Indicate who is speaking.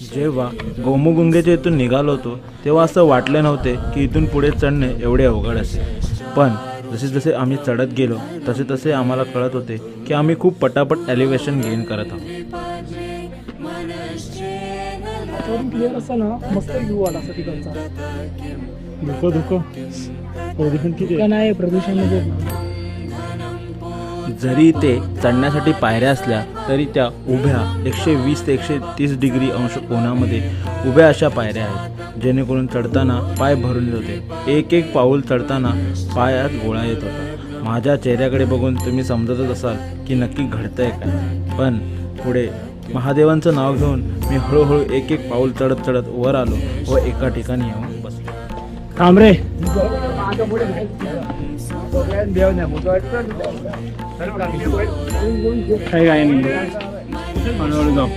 Speaker 1: जेव्हा गोमुगुंगेच्या इथून निघालो होतो तेव्हा असं वाटले नव्हते की इथून पुढे चढणे एवढे अवघड असेल. पण जसे जसे आम्ही चढत गेलो तसे तसे आम्हाला कळत होते की आम्ही खूप पटापट एलिव्हेशन गेन करत आहोत.
Speaker 2: त्याच्यावरून क्लिअर असं ना मस्त व्ह्यू आला असं तिकडचा.
Speaker 3: धुकं धुकं प्रदूषण किती
Speaker 2: नाही प्रदूषण म्हणजे
Speaker 1: जरी ते चढण्यासाठी पायऱ्या असल्या तरी त्या उभ्या एकशे वीस ते एकशे तीस डिग्री अंश कोणामध्ये उभ्या अशा पायऱ्या आहेत जेणेकरून चढताना पाय भरून होते एक एक पाऊल चढताना पायात गोळा येत होता. माझ्या चेहऱ्याकडे बघून तुम्ही समजतच असाल की नक्की घडतंय काय. पण पुढे महादेवांचं नाव घेऊन मी हळूहळू एक एक पाऊल चढत चढत वर आलो व एका ठिकाणी येऊन बसलो.
Speaker 3: थांबरे रे काही काय नाही हळूहळू जाऊ